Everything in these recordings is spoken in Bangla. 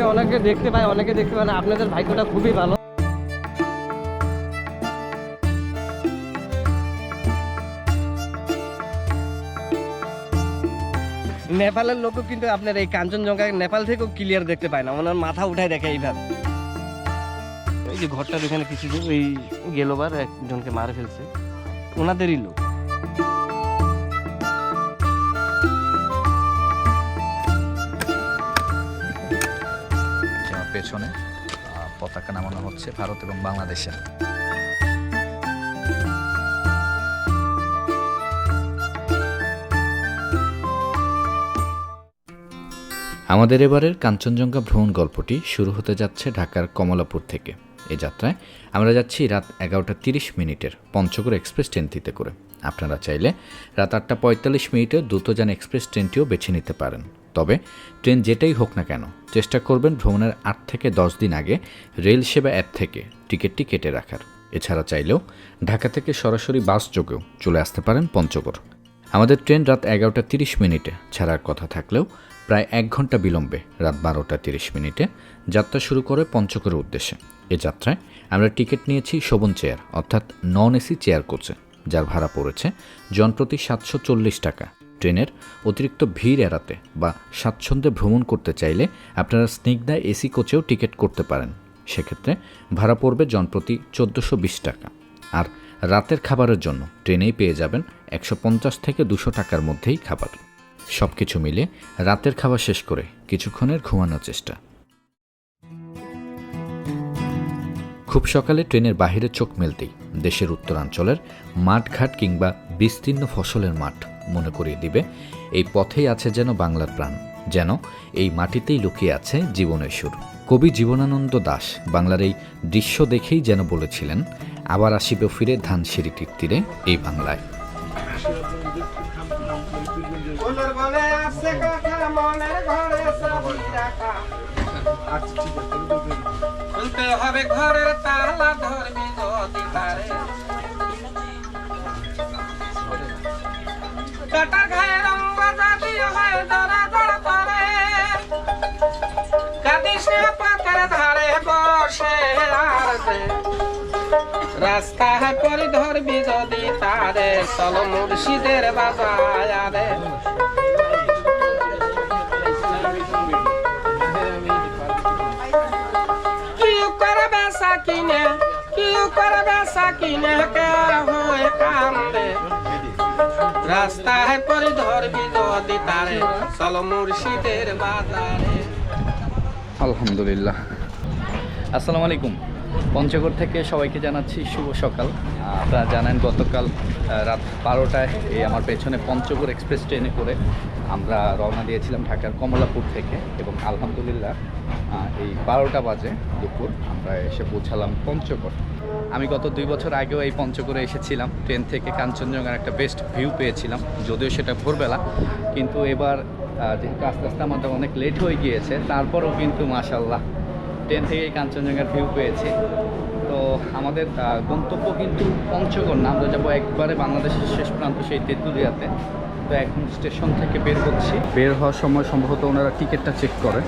আসে অনেকে দেখতে পায়, অনেকে দেখতে পায় আপনাদের ভাগ্যটা খুবই ভালো। নেপালের লোকও কিন্তু আপনার এই কাঞ্চনজঙ্ঘা নেপাল থেকেও ক্লিয়ার দেখতে পায় না। ওনার মাথা উঠায় দেখে এইভাবে। এই যে ঘরটার এখানে কিছু ওই গেলোবার একজনকে মারে ফেলছে। ওনাদেরই লোক। আহ, পতাকা নামানো হচ্ছে ভারত এবং বাংলাদেশের। আমাদের এবারের কাঞ্চনজঙ্ঘা ভ্রমণ গল্পটি শুরু হতে যাচ্ছে ঢাকার কমলাপুর থেকে। এ যাত্রায় আমরা যাচ্ছি রাত এগারোটা তিরিশ মিনিটের পঞ্চগড় এক্সপ্রেস ট্রেনটিতে করে। আপনারা চাইলে রাত আটটা পঁয়তাল্লিশ মিনিটে দ্রুতযান এক্সপ্রেস ট্রেনটিও বেছে নিতে পারেন। তবে ট্রেন যেটাই হোক না কেন, চেষ্টা করবেন ভ্রমণের আট থেকে দশ দিন আগে রেল সেবা অ্যাপ থেকে টিকিটটি কেটে রাখার। এছাড়া চাইলেও ঢাকা থেকে সরাসরি বাস যোগেও চলে আসতে পারেন পঞ্চগড়। আমাদের ট্রেন রাত এগারোটা তিরিশ মিনিটে, ছাড়ার কথা থাকলেও প্রায় এক ঘণ্টা বিলম্বে রাত বারোটা তিরিশ মিনিটে যাত্রা শুরু করে পঞ্চগড়ের উদ্দেশ্যে। এ যাত্রায় আমরা টিকিট নিয়েছি শোভন চেয়ার, অর্থাৎ নন এসি চেয়ার কোচে, যার ভাড়া পড়েছে জনপ্রতি সাতশো চল্লিশ টাকা। ট্রেনের অতিরিক্ত ভিড় এড়াতে বা স্বাচ্ছন্দ্যে ভ্রমণ করতে চাইলে আপনারা স্নিগ্ধা এসি কোচেও টিকিট করতে পারেন। সেক্ষেত্রে ভাড়া পড়বে জনপ্রতি চোদ্দোশো বিশ টাকা। আর রাতের খাবারের জন্য ট্রেনেই পেয়ে যাবেন একশো পঞ্চাশ থেকে দুশো টাকার মধ্যেই খাবার। সব কিছু মিলে রাতের খাবার শেষ করে কিছুক্ষণের ঘুমানোর চেষ্টা। খুব সকালে ট্রেনের বাহিরে চোখ মেলতেই দেশের উত্তরাঞ্চলের মাঠঘাট কিংবা বিস্তীর্ণ ফসলের মাঠ মনে করিয়ে দিবে এই পথেই আছে যেন বাংলার প্রাণ যেন এই মাটিতেই লুকিয়ে আছে জীবনের সুর। কবি জীবনানন্দ দাস বাংলার এই দৃশ্য দেখেই যেন বলেছিলেন আবার আসিবে ফিরে ধানসিঁড়িটির তীরে এই বাংলায়। হবে ঘরের তালা ধরবি পারে। ঘায়ে করে ধারে বসে আর। রাস্তা পরি ধরবি যদি তারে, চল মুর্শিদের কিউ করবে সাকিনে কিউ করবে সাকিনে কে হয়ে কান্দে। রাস্তায় পরি ধরবি যদি তারে চল মুর্শিদের বাজারে। আলহামদুলিল্লাহ। আসসালামু আলাইকুম। পঞ্চগড় থেকে সবাইকে জানাচ্ছি শুভ সকাল। আপনারা জানেন গতকাল রাত বারোটায় এই আমার পেছনে পঞ্চগড় এক্সপ্রেস ট্রেনে করে আমরা রওনা দিয়েছিলাম ঢাকার কমলাপুর থেকে এবং আলহামদুলিল্লাহ এই বারোটা বাজে দুপুর আমরা এসে পৌঁছালাম পঞ্চগড়। আমি গত দুই বছর আগেও এই পঞ্চগড়ে এসেছিলাম। ট্রেন থেকে কাঞ্চনজঙ্ঘার একটা বেস্ট ভিউ পেয়েছিলাম, যদিও সেটা ভোরবেলা। কিন্তু এবার যেহেতু আস্তে আস্তে আমাদের অনেক লেট হয়ে গিয়েছে, তারপরও কিন্তু মাশাল্লাহ ট্রেন থেকে কাঞ্চনজঙ্ঘার ভিউ পেয়েছি। তো আমাদের গন্তব্য কিন্তু পঞ্চগড় না, আমরা যাব একবারে বাংলাদেশের শেষ প্রান্ত, সেই তেঁতুলিয়াতে। তো এখন স্টেশন থেকে বের হচ্ছি। বের হওয়ার সময় সম্ভবত ওনারা টিকিটটা চেক করে।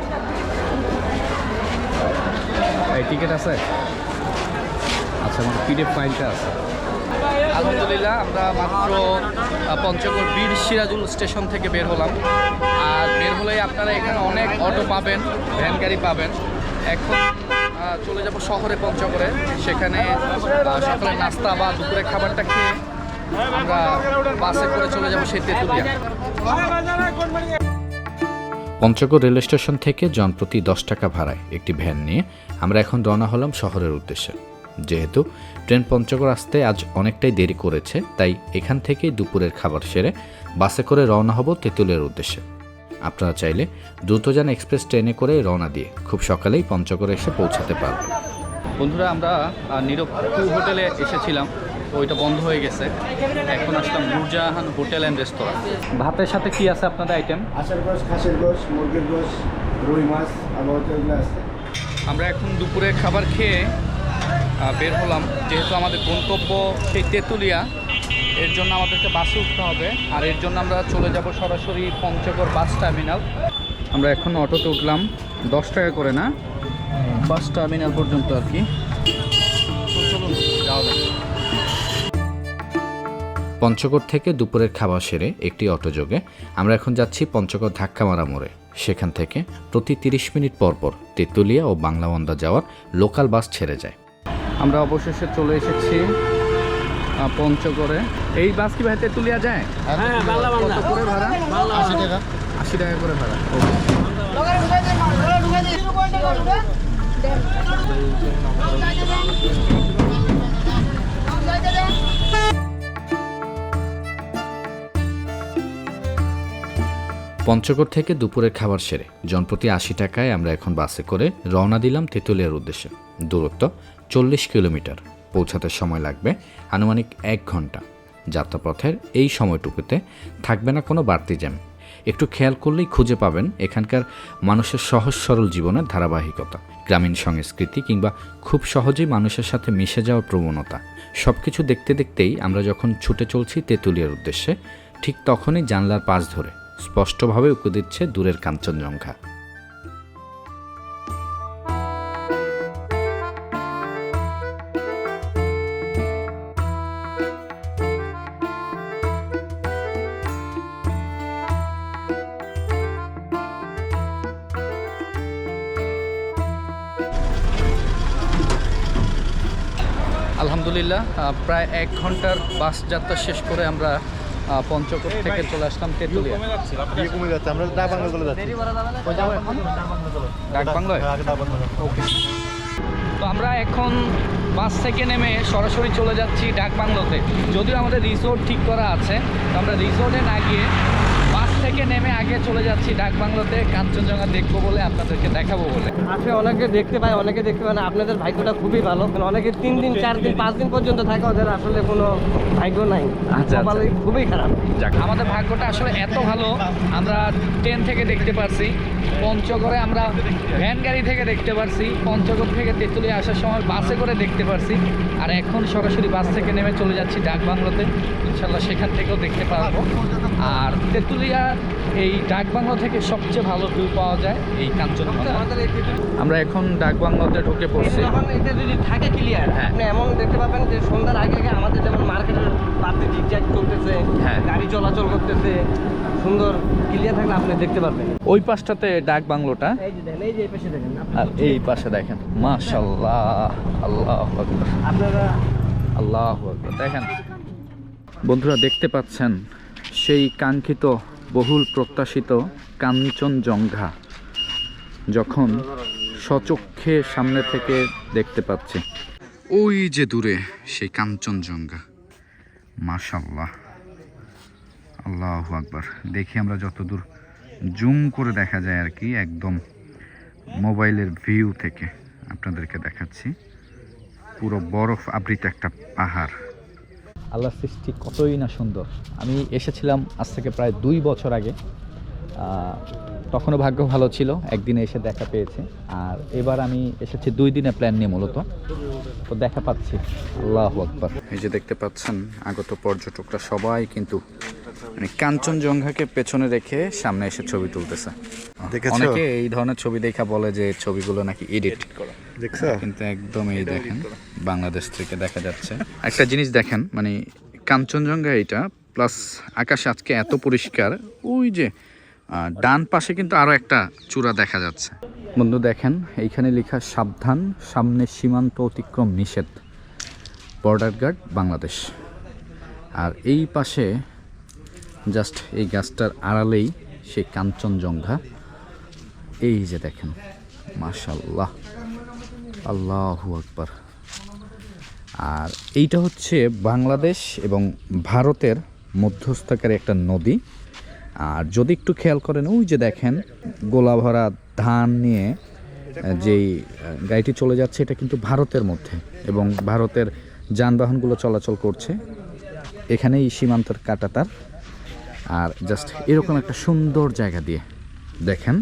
এই টিকিট আছে? আচ্ছা আমার পিডিএফ ফাইলটা আছে। আলহামদুলিল্লাহ আমরা মাত্র পঞ্চগড় বীর সিরাজুল স্টেশন থেকে বের হলাম। আর বের হলেই আপনারা এখানে অনেক অটো পাবেন ভ্যান গাড়ি পাবেন। এখন চলে যাব শহরে পঞ্চগড়ে। সেখানে আহ, সকালের নাস্তা বা দুপুরের খাবারটা খেয়ে আমরা বাসে করে চলে যাব সেই তেঁতুলিয়া পঞ্চগড় রেল স্টেশন থেকে জনপ্রতি দশ টাকা ভাড়ায় একটি ভ্যান নিয়ে আমরা এখন রওনা হলাম শহরের উদ্দেশ্যে। যেহেতু ট্রেন পঞ্চগড় আসতে আজ অনেকটাই দেরি করেছে তাই এখান থেকেই দুপুরের খাবার সেরে বাসে করে রওনা হব তেঁতুলের উদ্দেশ্যে। আপনারা চাইলে দ্রুতযান এক্সপ্রেস ট্রেনে করে রওনা দিয়ে খুব সকালেই পঞ্চগড়ে এসে পৌঁছাতে পারবেন। বন্ধুরা আমরা নীরব হোটেলে এসেছিলাম। তো ওইটা বন্ধ হয়ে গেছে। এখন আসলাম নূরজাহান হোটেল অ্যান্ড রেস্তোরাঁ। ভাতের সাথে কি আছে আপনাদের আইটেম? আষাঢ় গোস খাসির গোস মুরগির গোস রুই মাছ আছে। আমরা এখন দুপুরে খাবার খেয়ে বের হলাম। যেহেতু আমাদের গন্তব্য সেই তেঁতুলিয়া, এর জন্য আমাদেরকে বাসে উঠতে হবে। আর এর জন্য আমরা চলে যাব সরাসরি পঞ্চগড় বাস টার্মিনাল। আমরা এখন অটোতে উঠলাম। দশ টাকা করে না? বাস টার্মিনাল পর্যন্ত আর কি। পঞ্চগড় থেকে দুপুরের খাবার সেরে একটি অটোযোগে আমরা এখন যাচ্ছি পঞ্চগড় ধাক্কামারা মোড়ে। সেখান থেকে প্রতি তিরিশ মিনিট পর পর তেঁতুলিয়া ও বাংলাওয়ান্দা যাওয়ার লোকাল বাস ছেড়ে যায়। আমরা অবশেষে চলে এসেছি পঞ্চগড়ে। এই বাস কি ভাই তেঁতুলিয়া যায়? হ্যাঁ বাংলা বাংলা। কত করে ভাড়া? আশি টাকা। আশি টাকা। করে ভাড়া। পঞ্চগড় থেকে দুপুরের খাবার সেরে জনপ্রতি আশি টাকায় আমরা এখন বাসে করে রওনা দিলাম তেঁতুলিয়ার উদ্দেশ্যে। দূরত্ব চল্লিশ কিলোমিটার। পৌঁছাতে সময় লাগবে আনুমানিক এক ঘণ্টা। যাত্রাপথের এই সময়টুকুতে থাকবে না কোনো বাড়তি জ্যাম। একটু খেয়াল করলেই খুঁজে পাবেন এখানকার মানুষের সহজ সরল জীবনের ধারাবাহিকতা, গ্রামীণ সংস্কৃতি কিংবা খুব সহজেই মানুষের সাথে মিশে যাওয়ার প্রবণতা। সব কিছু দেখতে দেখতেই আমরা যখন ছুটে চলছি তেঁতুলিয়ার উদ্দেশ্যে, ঠিক তখনই জানলার পাশ ধরে স্পষ্টভাবে উঁকে দিচ্ছে দূরের কাঞ্চনজঙ্ঘা। আলহামদুলিল্লাহ প্রায় এক ঘণ্টার বাস যাত্রা শেষ করে আমরা পঞ্চকোট থেকে চলে আসলাম তেঁতুলিয়া। কমে যাচ্ছে আমরা ডাক বাংলা চলে যাচ্ছি। ডাক বাংলায়? ওকে তো আমরা এখন বাস থেকে নেমে সরাসরি চলে যাচ্ছি ডাক বাংলোতে। যদিও আমাদের রিসোর্ট ঠিক করা আছে তো আমরা রিসোর্টে না গিয়ে থেকে নেমে আগে চলে যাচ্ছি ডাক বাংলোতে কাঞ্চনজঙ্ঘা দেখব বলে আপনাদেরকে দেখাবো বলে। আসলে অনেকে দেখতে পায় অনেকে দেখতে পায় না। আপনাদের ভাগ্যটা খুবই ভালো। অনেকে তিন দিন চার দিন পাঁচ দিন পর্যন্ত থাকে ওদের আসলে কোনো ভাগ্য নাই। আচ্ছা। কপালে খুবই খারাপ। যাক। আমাদের ভাগ্যটা আসলে এত ভালো আমরা ট্রেন থেকে দেখতে পারছি। পঞ্চগড়ে আমরা ভ্যান গাড়ি থেকে দেখতে পারছি। পঞ্চগড় থেকে তেঁতুলিয়া আসার সময় বাসে করে দেখতে পারছি। আর এখন সরাসরি বাস থেকে নেমে চলে যাচ্ছি ডাক বাংলোতে। ইনশাল্লাহ সেখান থেকেও দেখতে পারব। আর তেঁতুলিয়া এই ডাক বাংলো থেকে সবচেয়ে ভালো ভিউ পাওয়া যায় এই কাঞ্চনজঙ্ঘা আমাদের আমরা এখন ডাক বাংলোতে ঢুকে পড়ছি। এটা যদি থাকে ক্লিয়ার। আপনি এমন দেখতে পাবেন যে সন্ধ্যার আগে আগে আমাদের যেমন মার্কেটের পাশে জিগজ্যাগ চলতেছে হ্যাঁ। গাড়ি চলাচল করতেছে সুন্দর ক্লিয়ার থাকলে আপনি দেখতে পারবেন। ওই পাশটাতে ডাক বাংলোটা এই যে দেখেন এই পাশে দেখেন আর এই পাশে দেখেন মাশাল্লাহ আল্লাহ আকবার। আপনারা আল্লাহ আকবার দেখেন। বন্ধুরা দেখতে পাচ্ছেন সেই কাঙ্ক্ষিত বহুল প্রত্যাশিত কাঞ্চনজঙ্ঘা যখন সচক্ষে সামনে থেকে দেখতে পাচ্ছি। ওই যে দূরে সেই কাঞ্চনজঙ্ঘা। মাশাল্লাহ আল্লাহ আকবার। দেখি আমরা যতদূর জুম করে দেখা যায় আর কি, একদম মোবাইলের ভিউ থেকে। আপনাদেরকে দেখাচ্ছি। পুরো বরফ আবৃত একটা পাহাড়। আল্লাহর সৃষ্টি কতই না সুন্দর। আমি এসেছিলাম আজ থেকে প্রায় দুই বছর আগে। তখনও ভাগ্য ভালো ছিল, একদিনে এসে দেখা পেয়েছে। আর এবার আমি এসেছি দুই দিনে প্ল্যান নিয়ে মূলত। তো দেখা পাচ্ছি। আল্লাহ আকবার। এই যে দেখতে পাচ্ছেন, আগত পর্যটকরা সবাই কিন্তু মানে কাঞ্চনজঙ্ঘাকে পেছনে রেখে সামনে এসে ছবি তুলতেছে। অনেকে এই ধরনের ছবি দেখা বলে যে ছবিগুলো নাকি এডিট। করা। দেখছ? কিন্তু একদম এই দেখেন বাংলাদেশ থেকে দেখা যাচ্ছে। একটা জিনিস দেখেন মানে কাঞ্চনজঙ্ঘা এটা প্লাস আকাশ আজকে এত পরিষ্কার ওই যে ডান পাশে কিন্তু আরও একটা চূড়া দেখা যাচ্ছে। বন্ধু দেখেন এইখানে লেখা সাবধান সামনে সীমান্ত অতিক্রম নিষেধ। Border guard Bangladesh. আর এই পাশে জাস্ট এই গাছটার আড়ালেই সেই কাঞ্চনজঙ্ঘা। এই যে দেখেন মাশাল্লাহ আল্লাহু আকবার। আর এইটা হচ্ছে বাংলাদেশ এবং ভারতের মধ্যস্থকারী একটা নদী। আর যদি একটু খেয়াল করেন, ওই যে দেখেন গোলা ভরা ধান নিয়ে যেই গাড়িটি চলে যাচ্ছে, এটা কিন্তু ভারতের মধ্যে এবং ভারতের যানবাহনগুলো চলাচল করছে। এখানেই সীমান্তের কাটাতার আর জাস্ট এরকম একটা সুন্দর জায়গা দিয়ে দেখেন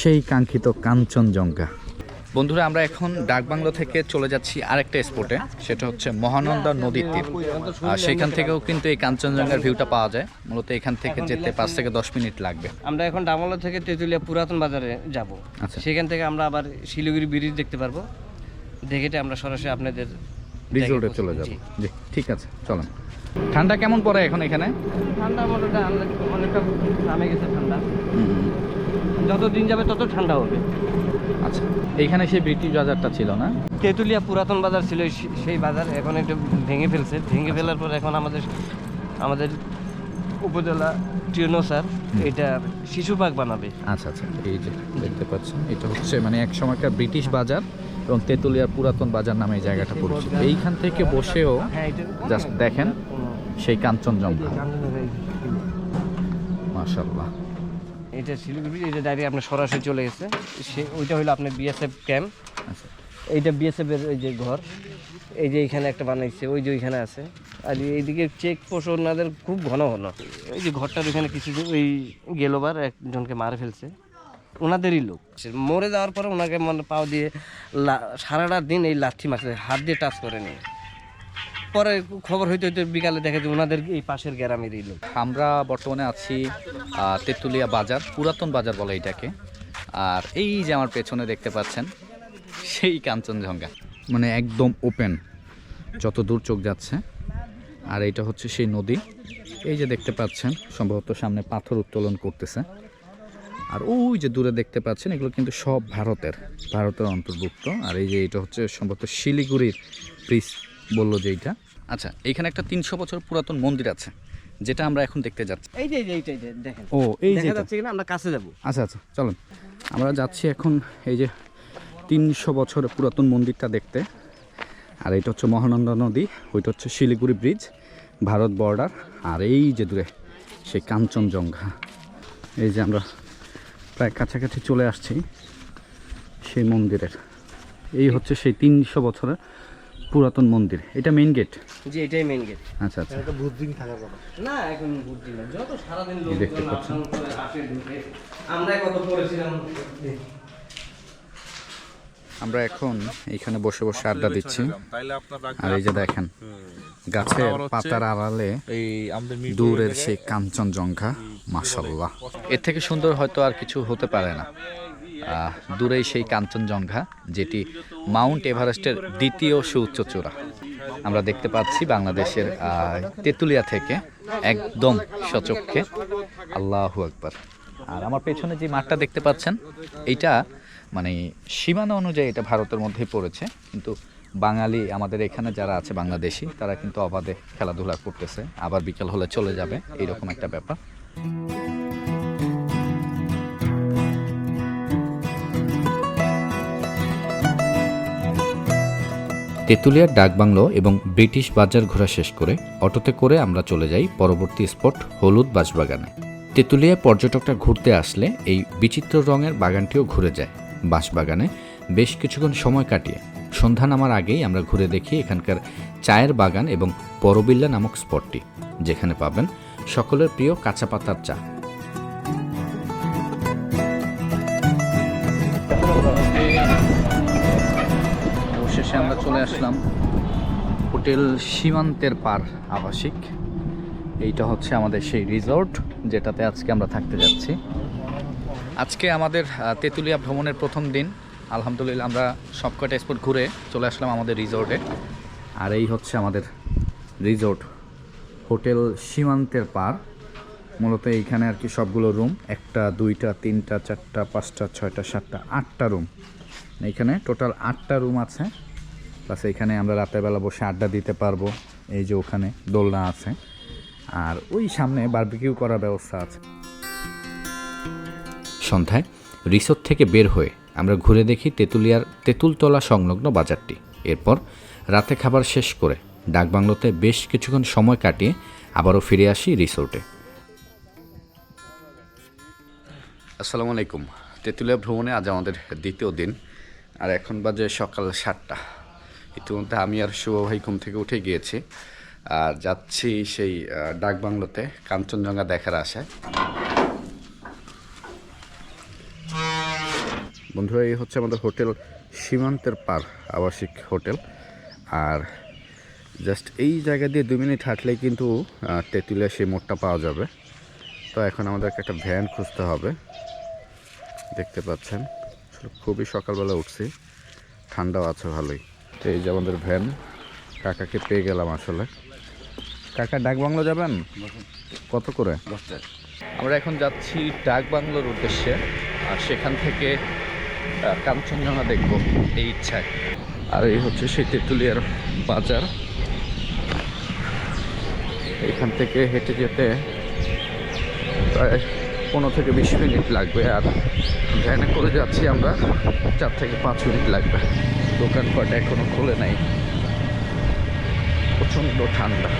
সেই কাঙ্ক্ষিত কাঞ্চনজঙ্ঘা। বন্ধুরা আমরা এখন ডাকবাংলো থেকে চলে যাচ্ছি আরেকটা স্পটে সেটা হচ্ছে মহানন্দা নদীর তীর। আর সেখান থেকেও কিন্তু এই কাঞ্চনজঙ্ঘার ভিউটা পাওয়া যায়। মূলত এখান থেকে যেতে পাঁচ থেকে দশ মিনিট লাগবে। আমরা এখন ডামলা থেকে তেঁতুলিয়া পুরাতন বাজারে যাব। আচ্ছা। সেখান থেকে আমরা আবার শিলিগুড়ি ব্রিজ দেখতে পারব। দেখেটে আমরা সরাসরি আপনাদের রিসোর্টে চলে যাব। জি ঠিক আছে চলেন। ঠান্ডা কেমন পড়ে এখন এখানে? ঠান্ডা মোটামুটি অনেকটা নামে গেছে ঠান্ডা। যত দিন যাবে তত ঠান্ডা হবে। আচ্ছা এইখানে সেই ব্রিটিশ বাজারটা ছিল না? তেঁতুলিয়া পুরাতন বাজার ছিল সেই বাজার এখন একটু ভেঙে ফেলছে। ভেঙে ফেলার পর এখন আমাদের আমাদের উপজেলা টিউনো স্যার এটা শিশু পার্ক বানাবে। আচ্ছা আচ্ছা এই যে দেখতে পাচ্ছেন এটা হচ্ছে মানে এক সময়কার ব্রিটিশ বাজার এবং তেঁতুলিয়ার পুরাতন বাজার নামে এই জায়গাটা পরিচিত। এইখান থেকে বসেও হ্যাঁ জাস্ট দেখেন সেই কাঞ্চনজঙ্ঘা। মাশাল্লাহ এটা শিলিগুড়ি এটা ডাইরেক্ট আপনার সরাসরি চলে গেছে। সে ওইটা হলো আপনার বিএসএফ ক্যাম্প আচ্ছা। এইটা বিএসএফ এর ওই যে ঘর এই যে এখানে একটা বানাইছে ওই যে ওইখানে আছে। আর এইদিকে চেক পোস্ট ওনাদের খুব ঘন ঘন। ওই যে ঘরটার ওইখানে কিছু ওই গেলোবার একজনকে মারে ফেলছে। ওনাদেরই লোক। মরে যাওয়ার পরে ওনাকে মানে পাও দিয়ে সারাটা দিন এই লাঠি মারছে হাত দিয়ে টাচ করে নিয়ে। পরে খবর হইতে হইতে বিকালে দেখা যায় ওনাদের এই পাশের গ্রামেরই লোক। আমরা বর্তমানে আছি তেঁতুলিয়া বাজার, পুরাতন বাজার বলে এটাকে। আর এই যে আমার পেছনে দেখতে পাচ্ছেন, সেই কাঞ্চনজঙ্ঘা। মানে একদম ওপেন যত দূর চোখ যাচ্ছে। আর এইটা হচ্ছে সেই নদী। এই যে দেখতে পাচ্ছেন, সম্ভবত সামনে পাথর উত্তোলন করতেছে। আর ওই যে দূরে দেখতে পাচ্ছেন, এগুলো কিন্তু সব ভারতের ভারতের অন্তর্ভুক্ত। আর এই যে এটা হচ্ছে সম্ভবত শিলিগুড়ির ব্রিজ। বলল যে এইটা। আচ্ছা এখানে একটা তিনশো বছর পুরাতন মন্দির আছে যেটা আমরা এখন দেখতে যাচ্ছি। এই যে দেখেন। ও এই যে যাচ্ছে কিনা আমরা কাছে যাব। আচ্ছা আচ্ছা চলুন। আমরা যাচ্ছি এখন এই যে তিনশো বছরের পুরাতন মন্দিরটা দেখতে। আর এটা হচ্ছে মহানন্দা নদী ওইটা হচ্ছে শিলিগুড়ি ব্রিজ ভারত বর্ডার আর এই যে দূরে সেই কাঞ্চনজঙ্ঘা। এই যে আমরা প্রায় কাছাকাছি চলে আসছি সেই মন্দিরের। এই হচ্ছে সেই তিনশো বছরের পুরাতন মন্দির। এটা মেইন গেট যে এটাই মেইন গেট আচ্ছা আচ্ছা। না এখন বুদ্ধি না। যত এই দেখতে লোকজন পাচ্ছেন। আসে ঢুকে আমরা কত পড়েছিলাম। আমরা এখন এইখানে বসে বসে আড্ডা দিচ্ছি। আর এই যে দেখেন গাছের পাতার আড়ালে এই আমাদের মিরপুরে দূরের সেই কাঞ্চনজঙ্ঘা মাসাল্লাহ এর থেকে সুন্দর হয়তো আর কিছু হতে পারে না। দূরেই সেই কাঞ্চনজঙ্ঘা, যেটি মাউন্ট এভারেস্টের দ্বিতীয় সুউচ্চ চূড়া। আমরা দেখতে পাচ্ছি বাংলাদেশের তেঁতুলিয়া থেকে একদম সচক্ষে। আল্লাহু আকবার। আর আমার পেছনে যে মাঠটা দেখতে পাচ্ছেন, এইটা মানে সীমানা অনুযায়ী এটা ভারতের মধ্যেই পড়েছে। কিন্তু বাঙালি, আমাদের এখানে যারা আছে বাংলাদেশি, তারা কিন্তু অবাধে খেলাধুলা করতেছে। আবার বিকেল হলে চলে যাবে, এইরকম একটা ব্যাপার। তেঁতুলিয়ার ডাকবাংলো এবং ব্রিটিশ বাজার ঘোরা শেষ করে অটোতে করে আমরা চলে যাই পরবর্তী স্পট হলুদ বাঁশবাগানে। তেঁতুলিয়ায় পর্যটকরা ঘুরতে আসলে এই বিচিত্র রঙের বাগানটিও ঘুরে যায়। বাঁশবাগানে বেশ কিছুক্ষণ সময় কাটিয়ে সন্ধ্যা নামার আগেই আমরা ঘুরে দেখি এখানকার চায়ের বাগান এবং পরবিল্লা নামক স্পটটি, যেখানে পাবেন সকলের প্রিয় কাঁচা পাতার চা। অবশেষে আমরা চলে আসলাম হোটেল সীমান্তের পার আবাসিক। এইটা হচ্ছে আমাদের সেই রিসর্ট যেটাতে আজকে আমরা থাকতে যাচ্ছি। আজকে আমাদের তেঁতুলিয়া ভ্রমণের প্রথম দিন। আলহামদুলিল্লাহ আমরা সবকটা স্পট ঘুরে চলে আসলাম আমাদের রিসর্টে। আর এই হচ্ছে আমাদের রিসর্ট, হোটেল সীমান্তের পার। মূলত এইখানে আর কি সবগুলো রুম একটা, দুইটা, তিনটা, চারটা, পাঁচটা, ছয়টা, সাতটা, আটটা রুম এইখানে টোটাল আটটা রুম আছে। প্লাস এইখানে আমরা রাতের বেলা বসে আড্ডা দিতে পারব। এই যে ওখানে দোলনা আছে। আর ওই সামনে বার্বিকিউ করার ব্যবস্থা আছে। সন্ধ্যায় রিসোর্ট থেকে বের হয়ে আমরা ঘুরে দেখি তেঁতুলিয়ার তেঁতুলতলা সংলগ্ন বাজারটি। এরপর রাতে খাবার শেষ করে ডাকবাংলোতে বেশ কিছুক্ষণ সময় কাটিয়ে আবারও ফিরে আসি রিসোর্টে। আসসালামু আলাইকুম। তেঁতুলিয়া ভ্রমণে আজ আমাদের দ্বিতীয় দিন। আর এখন বাজে সকাল সাতটা। ইতিমধ্যে আমি আর শুভ ভাই ঘুম থেকে উঠে গিয়েছি। আর যাচ্ছি সেই ডাকবাংলোতে কাঞ্চনজঙ্ঘা দেখার আশায়। বন্ধুরা, এই হচ্ছে আমাদের হোটেল সীমান্তের পার, আবাসিক হোটেল। আর জাস্ট এই জায়গা দিয়ে দুই মিনিট হাঁটলেই কিন্তু তেঁতুলিয়া সেই মোড়টা পাওয়া যাবে। তো এখন আমাদেরকে একটা ভ্যান খুঁজতে হবে। দেখতে পাচ্ছেন খুবই সকালবেলা উঠছি। ঠান্ডাও আছে ভালোই। তো এই যে আমাদের ভ্যান কাকাকে পেয়ে গেলাম আসলে। কাকা, ডাক বাংলো যাবেন? কত করে? আমরা এখন যাচ্ছি ডাক বাংলোর উদ্দেশ্যে, আর সেখান থেকে কাঞ্চনজঙ্ঘা দেখব, এই ইচ্ছায়। আর এই হচ্ছে সেই তেঁতুলিয়ার বাজার। এখান থেকে হেঁটে যেতে প্রায় পনেরো থেকে বিশ মিনিট লাগবে, আর ভ্যানে করে যাচ্ছি আমরা, চার থেকে পাঁচ মিনিট লাগবে। দোকানপাট এখনও খোলে নাই। প্রচণ্ড ঠান্ডা।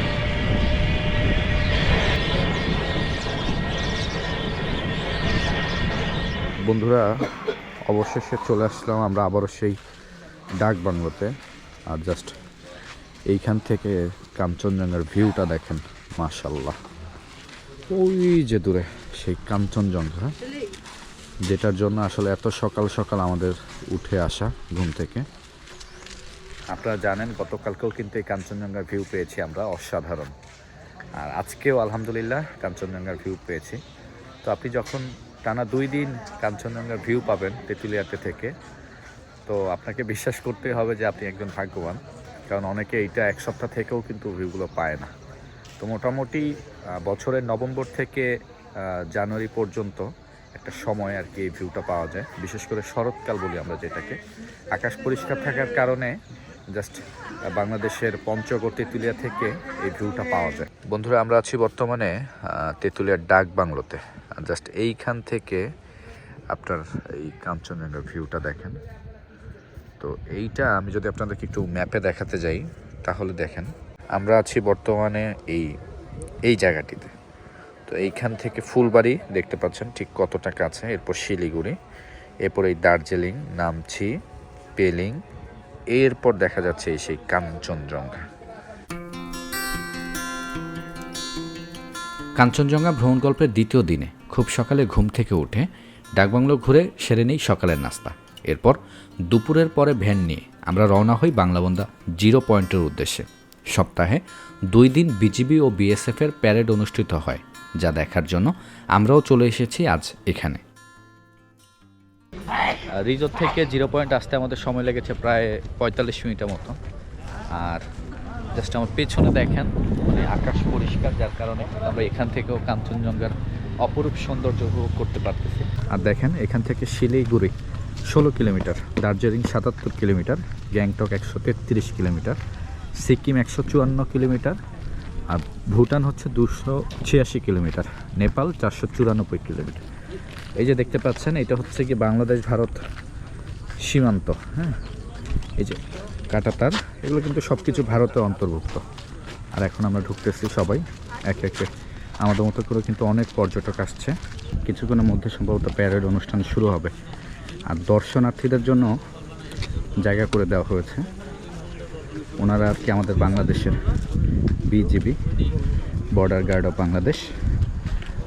বন্ধুরা, অবশেষে চলে আসলাম আমরা আবারও সেই ডাক বাংলোতে। আর জাস্ট এইখান থেকে কাঞ্চনজঙ্ঘার ভিউটা দেখেন মাশাল্লাহ ওই যে দূরে, সেই কাঞ্চনজঙ্ঘা যেটার জন্য আসলে এত সকাল সকাল আমাদের উঠে আসা, ঘুম থেকে। আপনারা জানেন, গতকালকেও কিন্তু এই কাঞ্চনজঙ্ঘার ভিউ পেয়েছি আমরা, অসাধারণ। আর আজকেও আলহামদুলিল্লাহ কাঞ্চনজঙ্ঘার ভিউ পেয়েছি। তো আপনি যখন টানা দুই দিন কাঞ্চনজঙ্ঘার ভিউ পাবেন তেঁতুলিয়াতে থেকে, তো আপনাকে বিশ্বাস করতে হবে যে আপনি একজন ভাগ্যবান, কারণ অনেকে এইটা এক সপ্তাহ থেকেও কিন্তু ভিউগুলো পায় না। তো মোটামুটি বছরের নভেম্বর থেকে জানুয়ারি পর্যন্ত একটা সময় আর কি এই ভিউটা পাওয়া যায়। বিশেষ করে শরৎকাল বলি আমরা যেটাকে। আকাশ পরিষ্কার থাকার কারণে জাস্ট বাংলাদেশের পঞ্চগড় তেঁতুলিয়া থেকে এই ভিউটা পাওয়া যায়। বন্ধুরা, আমরা আছি বর্তমানে তেঁতুলিয়ার ডাক বাংলোতে। জাস্ট এইখান থেকে আপনার এই কাঞ্চনজঙ্ঘার ভিউটা দেখেন। তো এইটা আমি যদি আপনাদেরকে একটু ম্যাপে দেখাতে যাই, তাহলে দেখেন, আমরা আছি বর্তমানে এই এই জায়গাটিতে। তো এইখান থেকে ফুলবাড়ি দেখতে পাচ্ছেন ঠিক কতটা কাছে, এরপর শিলিগুড়ি, এরপর এই দার্জিলিং, নামছি, পেলিং এরপর দেখা যাচ্ছে সেই কাঞ্চনজঙ্ঘা। কাঞ্চনজঙ্ঘা ভ্রমণ গল্পের দ্বিতীয় দিনে খুব সকালে ঘুম থেকে উঠে ডাকবাংলো ঘুরে সেরে নেই সকালের নাস্তা। এরপর দুপুরের পরে ভ্যান নিয়ে আমরা রওনা হই বাংলাবন্ধা জিরো পয়েন্টের উদ্দেশ্যে। সপ্তাহে দুই দিন বিজিবি ও বিএসএফের প্যারেড অনুষ্ঠিত হয়, যা দেখার জন্য আমরাও চলে এসেছি আজ এখানে। রিজোর্ট থেকে জিরো পয়েন্ট আসতে আমাদের সময় লেগেছে প্রায় পঁয়তাল্লিশ মিনিটের মতো। আর জাস্ট আমার পেছনে দেখেন মানে আকাশ পরিষ্কার, যার কারণে আমরা এখান থেকেও কাঞ্চনজঙ্ঘার অপরূপ সৌন্দর্য উপভোগ করতে পারতেছি। আর দেখেন, এখান থেকে শিলিগুড়ি ষোলো কিলোমিটার, দার্জিলিং সাতাত্তর কিলোমিটার, গ্যাংটক একশো তেত্রিশ কিলোমিটার, সিকিম একশো চুয়ান্ন কিলোমিটার, আর ভুটান হচ্ছে দুশো ছিয়াশি কিলোমিটার, নেপাল চারশো চুরানব্বই কিলোমিটার। এই যে দেখতে পাচ্ছেন, এটা হচ্ছে কি বাংলাদেশ, ভারত সীমান্ত হ্যাঁ? এই যে কাটাতার, এগুলো কিন্তু সব কিছু ভারতে অন্তর্ভুক্ত। আর এখন আমরা ঢুকতেছি সবাই একে একে। আমাদের মতো করে কিন্তু অনেক পর্যটক আসছে। কিছুক্ষণের মধ্যে সম্ভবত প্যারেড অনুষ্ঠান শুরু হবে। আর দর্শনার্থীদের জন্য জায়গা করে দেওয়া হয়েছে। ওনারা আর কি আমাদের বাংলাদেশের BGB border guard of Bangladesh.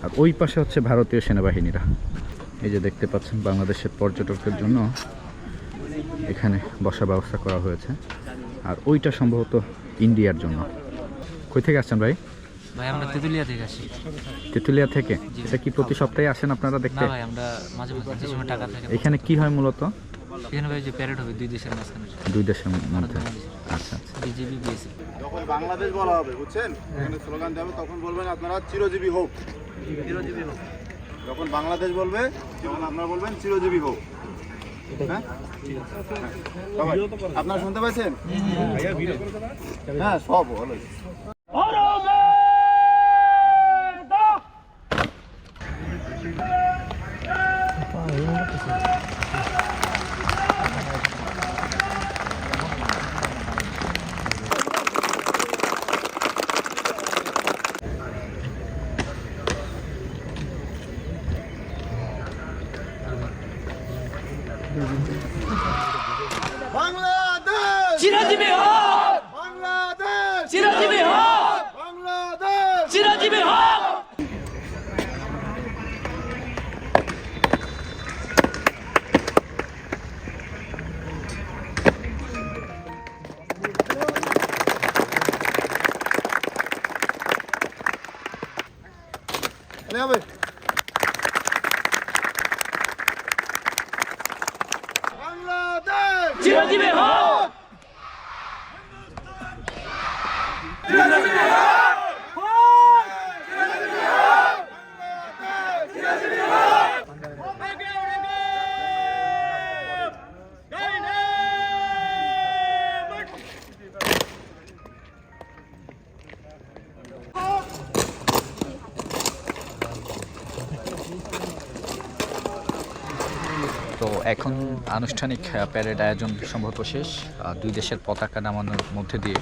আর ওই পাশে হচ্ছে ভারতীয় সেনাবাহিনীরা। এই যে দেখতে পাচ্ছেন বাংলাদেশের পর্যটকদের জন্য এখানে বসার ব্যবস্থা করা হয়েছে। আর ওইটা সম্ভবত ইন্ডিয়ার জন্য। কই থেকে আসছেন ভাই? ভাই আমরা তেঁতুলিয়া থেকে আসি। তেঁতুলিয়া থেকে? এটা কি প্রতি সপ্তাহে আসেন আপনারা না দেখতে ভাই আমরা মাঝে মাঝে সময় টাকা থাকে। এখানে কি হয় মূলত? এখানে ভাই যে প্যারেড হবে দুই দেশের মাঝখানে। দুই দেশের মধ্যে। আচ্ছা আচ্ছা। বিজেপি যখন বাংলাদেশ বলা হবে বুঝছেন? এখানে স্লোগান দেবে তখন বলবেন আপনারা চিরজীবী হোক। চিরজীবী হোক। যখন বাংলাদেশ বলবে তখন আপনারা বলবেন চিরজীবী হোক হ্যাঁ আপনারা শুনতে পাচ্ছেন হ্যাঁ সব ভালো বাংলাদেশ চিরজীবী হোক বাংলাদেশ এখন আনুষ্ঠানিক প্যারেড আয়োজন সম্ভবত শেষ। দুই দেশের পতাকা নামানোর মধ্যে দিয়ে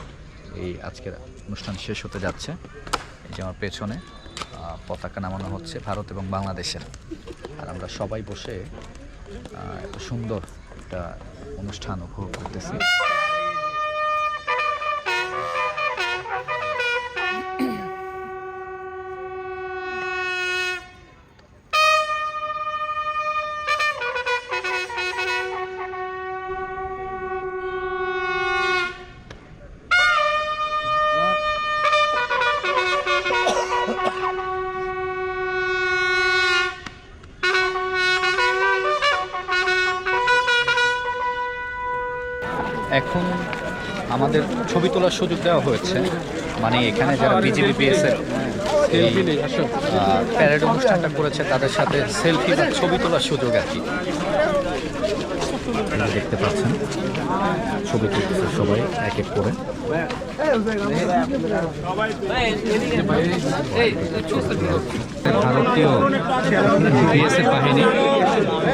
এই আজকের অনুষ্ঠান শেষ হতে যাচ্ছে। এই যে আমার পেছনে পতাকা নামানো হচ্ছে ভারত এবং বাংলাদেশের। আর আমরা সবাই বসে সুন্দর একটা অনুষ্ঠান উপভোগ করতেছি। আমাদের ছবি তোলার সুযোগ দেওয়া হয়েছে। মানে এখানে যারা বিজেপি পিএসএফ প্যারেড অনুষ্ঠানটা করেছে, তাদের সাথে সেলফি বা ছবি তোলার সুযোগ আর কি। দেখতে পাচ্ছেন, ছবি তুলতেছে সবাই, এক এক করে। ভারতীয় বিএসএফ বাহিনী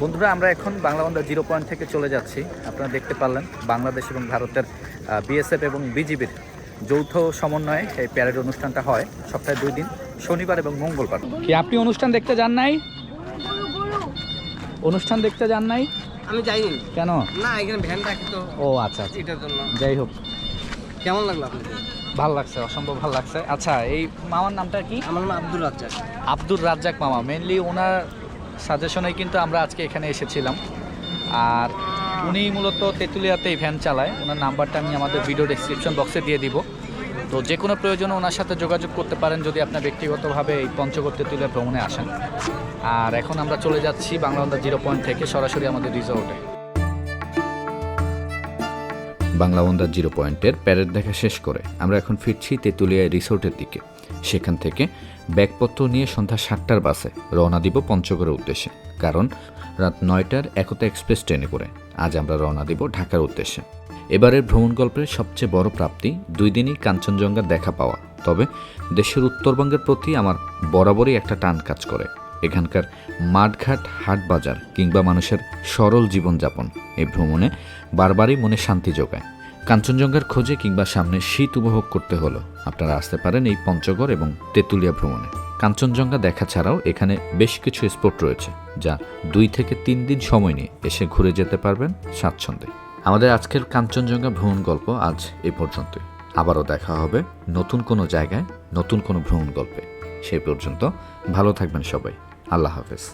বন্ধুরা আমরা এখন বাংলা বাংলাবন্ধা জিরো পয়েন্ট থেকে চলে যাচ্ছি। আপনারা দেখতে পারলেন বাংলাদেশ এবং ভারতের বিএসএফ এবং বিজিবির যৌথ সমন্বয়ে এই প্যারেড অনুষ্ঠানটা হয় সপ্তাহে দুই দিন শনিবার এবং মঙ্গলবার। কি আপনি অনুষ্ঠান দেখতে যান নাই? অনুষ্ঠান দেখতে যান নাই? আমি যাইনি। কেন? না এখানে ভ্যান রাখি তো। ও আচ্ছা আচ্ছা। এটার জন্য। যাই হোক। কেমন লাগল আপনাদের? ভালো লাগছে অসম্ভব ভালো লাগছে। আচ্ছা এই মামার নামটা কি? আমার নাম আব্দুল রাজ্জাক। আব্দুর রাজ্জাক মামা মেনলি ওনার সাজেশনেই কিন্তু আমরা আজকে এখানে এসেছিলাম। আর উনি মূলত তেঁতুলিয়াতেই ভ্যান চালায়। ওনার নাম্বারটা আমি আমাদের ভিডিও ডেসক্রিপশন বক্সে দিয়ে দিব। তো যে কোনো প্রয়োজনে ওনার সাথে যোগাযোগ করতে পারেন যদি আপনার ব্যক্তিগতভাবে এই পঞ্চগড় তেঁতুলিয়া ভ্রমণে আসেন। আর এখন আমরা চলে যাচ্ছি বাংলাবান্ধা জিরো পয়েন্ট থেকে সরাসরি আমাদের রিসোর্টে বাংলাবন্দার জিরো পয়েন্টের প্যারেড দেখা শেষ করে। আমরা এখন ফিরছি তেঁতুলিয়া রিসোর্টের দিকে। সেখান থেকে ব্যাগপত্র নিয়ে সন্ধ্যা সাতটার বাসে রওনা দিব পঞ্চগড়ের উদ্দেশ্যে, কারণ রাত নয়টার একতা এক্সপ্রেস ট্রেনে করে। আজ আমরা রওনা দিব ঢাকার উদ্দেশ্যে। এবারের ভ্রমণ গল্পের সবচেয়ে বড় প্রাপ্তি দুই দিনই কাঞ্চনজঙ্ঘার দেখা পাওয়া। তবে দেশের উত্তরবঙ্গের প্রতি আমার বরাবরই একটা টান কাজ করে। এখানকার মাঠঘাট, হাট বাজার কিংবা মানুষের সরল জীবনযাপন, এই ভ্রমণে বারবারই মনে শান্তি যোগায়। কাঞ্চনজঙ্ঘার খোঁজে কিংবা সামনে শীত উপভোগ করতে হলো। আপনারা আসতে পারেন এই পঞ্চগড় এবং তেঁতুলিয়া ভ্রমণে। কাঞ্চনজঙ্ঘা দেখা ছাড়াও এখানে বেশ কিছু স্পট রয়েছে, যা দুই থেকে তিন দিন সময় নিয়ে এসে ঘুরে যেতে পারবেন স্বাচ্ছন্দ্যে। আমাদের আজকের কাঞ্চনজঙ্ঘা ভ্রমণ গল্প আজ এ পর্যন্তই। আবারও দেখা হবে নতুন কোনো জায়গায়, নতুন কোনো ভ্রমণ গল্পে। সেই পর্যন্ত ভালো থাকবেন সবাই। আল্লাহ হাফেজ।